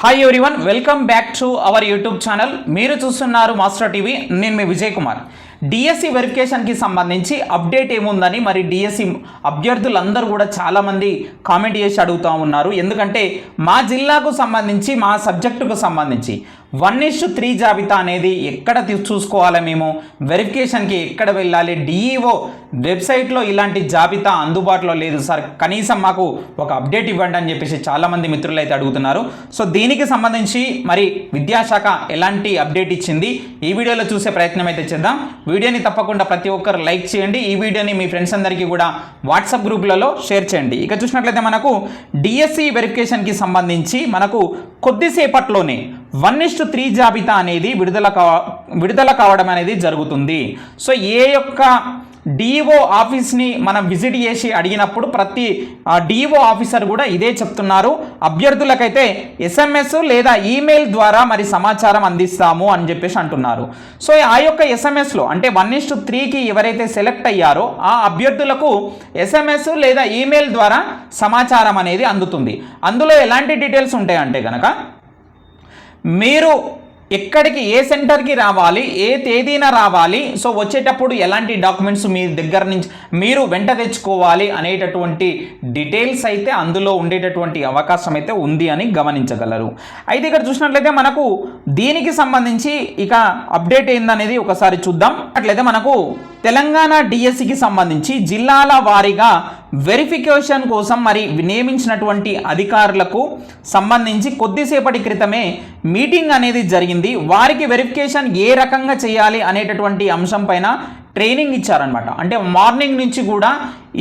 Hi everyone welcome back to our YouTube channel మీరు చూస్తున్నారు master TV నేను మీ విజయ్ కుమార్. డిఎస్సి వెరిఫికేషన్కి సంబంధించి అప్డేట్ ఏముందని మరి డిఎస్సి అభ్యర్థులందరూ కూడా చాలామంది కామెంట్ చేసి అడుగుతూ ఉన్నారు. ఎందుకంటే మా జిల్లాకు సంబంధించి మా సబ్జెక్టుకు సంబంధించి వన్ ఇస్ త్రీ జాబితా అనేది ఎక్కడ చూసుకోవాలి మేము? వెరిఫికేషన్కి ఎక్కడ వెళ్ళాలి? డిఈఓ వెబ్సైట్లో ఇలాంటి జాబితా అందుబాటులో లేదు సార్. కనీసం మాకు ఒక అప్డేట్ ఇవ్వండి అని చెప్పేసి చాలామంది మిత్రులు అయితే అడుగుతున్నారు. సో దీనికి సంబంధించి మరి విద్యాశాఖ ఎలాంటి అప్డేట్ ఇచ్చింది? ఈ వీడియోలో చూసే ప్రయత్నం అయితే చేద్దాం. వీడియోని తప్పకుండా ప్రతి ఒక్కరు లైక్ చేయండి. ఈ వీడియోని మీ ఫ్రెండ్స్ అందరికీ కూడా వాట్సాప్ గ్రూపులలో షేర్ చేయండి. ఇక చూసినట్లయితే మనకు డిఎస్సి వెరిఫికేషన్కి సంబంధించి మనకు కొద్దిసేపట్లోనే వన్ ఇస్ త్రీ జాబితా అనేది విడుదల కావ విడుదల కావడం అనేది జరుగుతుంది. సో ఏ యొక్క డిఓ ఆఫీస్ని మనం విజిట్ చేసి అడిగినప్పుడు ప్రతి డిఓ ఆఫీసర్ కూడా ఇదే చెప్తున్నారు. అభ్యర్థులకైతే ఎస్ఎంఎస్ లేదా ఈమెయిల్ ద్వారా మరి సమాచారం అందిస్తాము అని చెప్పేసి అంటున్నారు. సో ఆ యొక్క ఎస్ఎంఎస్లో అంటే వన్ ఇస్ త్రీకి ఎవరైతే సెలెక్ట్ అయ్యారో ఆ అభ్యర్థులకు ఎస్ఎంఎస్ లేదా ఈమెయిల్ ద్వారా సమాచారం అనేది అందుతుంది. అందులో ఎలాంటి డీటెయిల్స్ ఉంటాయంటే కనుక మీరు ఎక్కడికి ఏ సెంటర్కి రావాలి ఏ తేదీన రావాలి సో వచ్చేటప్పుడు ఎలాంటి డాక్యుమెంట్స్ మీ దగ్గర నుంచి మీరు వెంట తెచ్చుకోవాలి అనేటటువంటి డీటెయిల్స్ అయితే అందులో ఉండేటటువంటి అవకాశం అయితే ఉంది అని గమనించగలరు. అయితే ఇక్కడ చూసినట్లయితే మనకు దీనికి సంబంధించి ఇక అప్డేట్ ఏందనేది ఒకసారి చూద్దాం. అట్లయితే మనకు తెలంగాణ డిఎస్సికి సంబంధించి జిల్లాల వారీగా వెరిఫికేషన్ కోసం మరి నియమించినటువంటి అధికారులకు సంబంధించి కొద్దిసేపటి క్రితమే మీటింగ్ అనేది జరిగింది. వారికి వెరిఫికేషన్ ఏ రకంగా చేయాలి అనేటటువంటి అంశం పైన ట్రైనింగ్ ఇచ్చారనమాట అంటే మార్నింగ్ నుంచి కూడా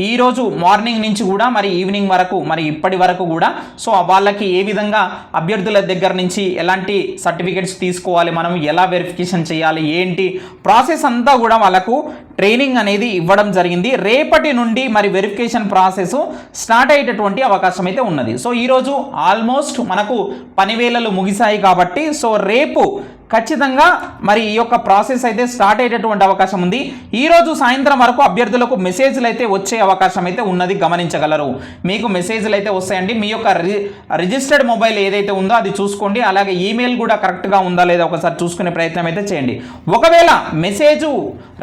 ఈరోజు మార్నింగ్ నుంచి కూడా మరి ఈవినింగ్ వరకు మరి ఇప్పటి వరకు కూడా సో వాళ్ళకి ఏ విధంగా అభ్యర్థుల దగ్గర నుంచి ఎలాంటి సర్టిఫికెట్స్ తీసుకోవాలి మనం ఎలా వెరిఫికేషన్ చేయాలి ఏంటి ప్రాసెస్ అంతా కూడా వాళ్ళకు ట్రైనింగ్ అనేది ఇవ్వడం జరిగింది. రేపటి నుండి మరి వెరిఫికేషన్ ప్రాసెస్ స్టార్ట్ అయ్యేటటువంటి అవకాశం అయితే ఉన్నది. సో ఈరోజు ఆల్మోస్ట్ మనకు పనివేళలు ముగిశాయి కాబట్టి సో రేపు ఖచ్చితంగా మరి ఈ యొక్క ప్రాసెస్ అయితే స్టార్ట్ అయ్యేటటువంటి అవకాశం ఉంది. ఈరోజు సాయంత్రం వరకు అభ్యర్థులకు మెసేజ్లు అయితే వచ్చే అవకాశం అయితే ఉన్నది గమనించగలరు. మీకు మెసేజ్లు అయితే వస్తాయండి. మీ యొక్క రి రిజిస్టర్డ్ మొబైల్ ఏదైతే ఉందో అది చూసుకోండి. అలాగే ఈమెయిల్ కూడా కరెక్ట్గా ఉందా లేదా ఒకసారి చూసుకునే ప్రయత్నం అయితే చేయండి. ఒకవేళ మెసేజ్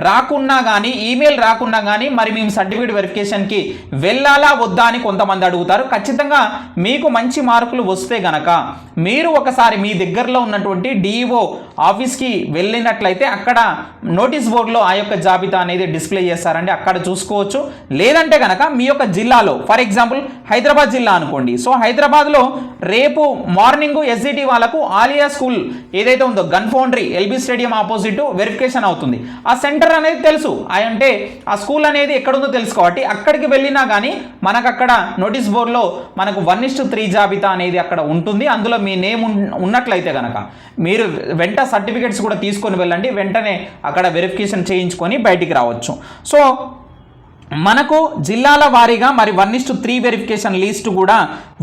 రాకున్నా కానీ ఈమెయిల్ రాకున్నా కానీ మరి మేము సర్టిఫికేట్ వెరిఫికేషన్కి వెళ్ళాలా వద్దా అని కొంతమంది అడుగుతారు. ఖచ్చితంగా మీకు మంచి మార్కులు వస్తే గనక మీరు ఒకసారి మీ దగ్గరలో ఉన్నటువంటి డిఓ ఆఫీస్కి వెళ్ళినట్లయితే అక్కడ నోటీస్ బోర్డులో ఆ యొక్క జాబితా అనేది డిస్ప్లే చేస్తారండి. అక్కడ చూసుకోవచ్చు. లేదంటే కనుక మీ యొక్క జిల్లాలో ఫర్ ఎగ్జాంపుల్ హైదరాబాద్ జిల్లా అనుకోండి. సో హైదరాబాద్లో రేపు మార్నింగ్ ఎస్జిటి వాళ్ళకు ఆలియా స్కూల్ ఏదైతే ఉందో gun foundry L B stadium opposite verification అవుతుంది. ఆ సెంటర్ అనేది తెలుసు. అంటే ఆ స్కూల్ అనేది ఎక్కడుందో తెలుసు కాబట్టి అక్కడికి వెళ్ళినా కానీ మనకు అక్కడ నోటీస్ బోర్డులో మనకు వన్ ఇస్ త్రీ జాబితా అనేది అక్కడ ఉంటుంది. అందులో మీ నేమ్ ఉన్నట్లయితే కనుక మీరు వెంట సర్టిఫికెట్స్ కూడా తీసుకొని వెళ్ళండి వెంటనే అక్కడ వెరిఫికేషన్ చేయించుకొని బయటికి రావచ్చు. సో మనకు జిల్లాల వారీగా మరి one is to three verification list కూడా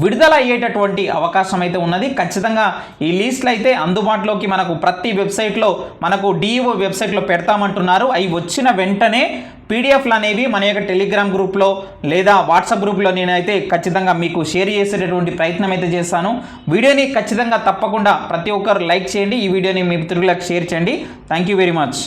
విడుదల అయ్యేటటువంటి అవకాశం అయితే ఉన్నది. ఖచ్చితంగా ఈ లిస్టులు అయితే అందుబాటులోకి మనకు ప్రతి వెబ్సైట్లో మనకు డిఈఓ వెబ్సైట్లో పెడతామంటున్నారు. అవి వచ్చిన వెంటనే పీడిఎఫ్లు అనేవి మన యొక్క టెలిగ్రామ్ గ్రూప్లో లేదా వాట్సాప్ గ్రూప్లో నేనైతే ఖచ్చితంగా మీకు షేర్ చేసేటటువంటి ప్రయత్నం అయితే చేస్తాను. వీడియోని ఖచ్చితంగా తప్పకుండా ప్రతి ఒక్కరు లైక్ చేయండి. ఈ వీడియోని మీ మిత్రులకు షేర్ చేయండి. Thank you very much